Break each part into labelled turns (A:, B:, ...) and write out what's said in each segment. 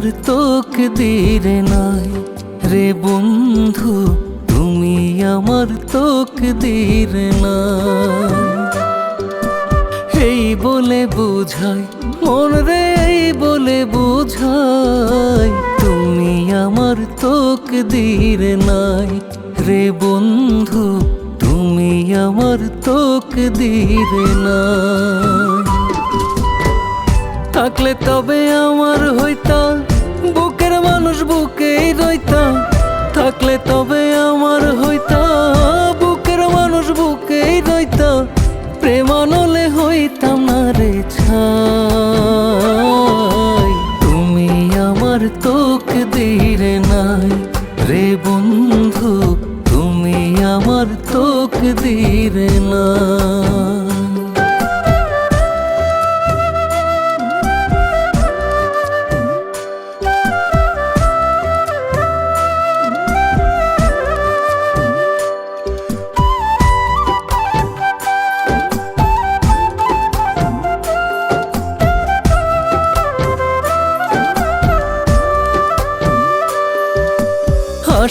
A: দিরে নাই। রে বন্ধু, তুমি আমার তোক দিরে নাই। এই বলে বুঝাই, মন রে এই বলে বুঝাই, তুমি আমার তোক দিরে নাই। রে বন্ধু, তুমি আমার তোক দিরে নাই। থাকলে তবে আমার হইতা, বুকের মানুষ বুকেই রইতা। থাকলে তবে আমার হইতা, বুকের মানুষ বুকেই রইতা। প্রেমানলে হইতাম না রে ছাই।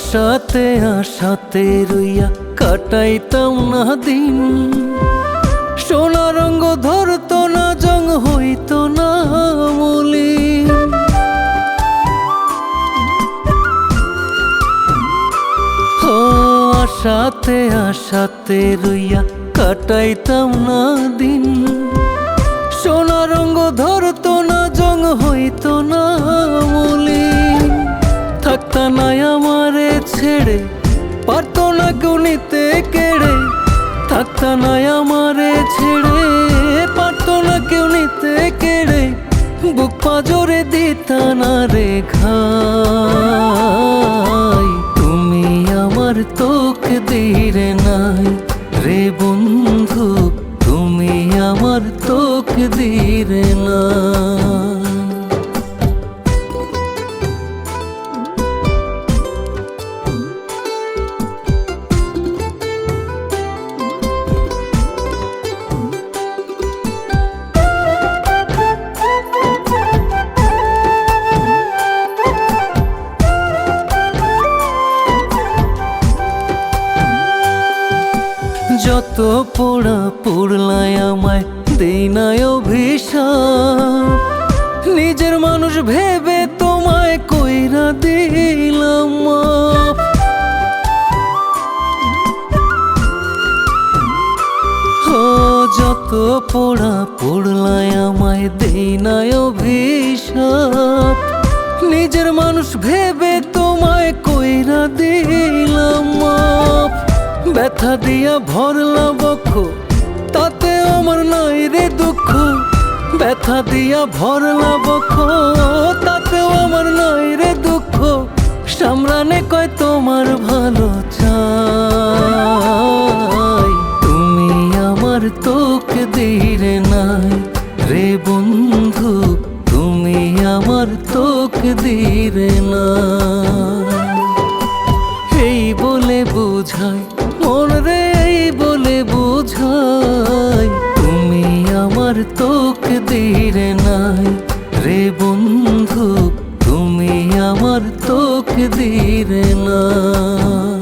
A: আশাতে আশাতে রইয়া কাটাইতাম না দিন। সোনা রঙ্গ ধরতো না, জং হইত না মলি আশাতে আশাতে রইয়া কাটাইতাম না দিন। সোনা রঙ্গ ধরতো না, জং হইতো না পাজরে রেখা তুমি আমার তোক দিরে নাই রে বন্ধু তুমি আমার তোক দিরে নাই। যত পোড়া পুড়লায় আমায় দেই নাই অভিশাপ। নিজের মানুষ ভেবে তোমায় কইরা দিলাম। যত পোড়া পুড়লায় আমায় দেই নাই অভিশাপ। নিজের মানুষ ভেবে তোমায় কইরা দিলাম মাপ। ব্যথা দিয়া ভরলা বক্ষ, তাতে আমার নাই রে দুঃখ। ব্যথা দিয়া ভরলা বক্ষ, তাতেও আমার নাই রে দুঃখ। সামরানে কয় তোমার ভালো চাই, তুমি আমার তোক দিরে নাই। রে বন্ধু, তুমি আমার তোক দিরে নাই। এই বলে বুঝাই মন রে বলে বুঝাই, তুমি আমার তোক দিরে নাই। রে বন্ধু, তুমি আমার তোক দিরে নাই।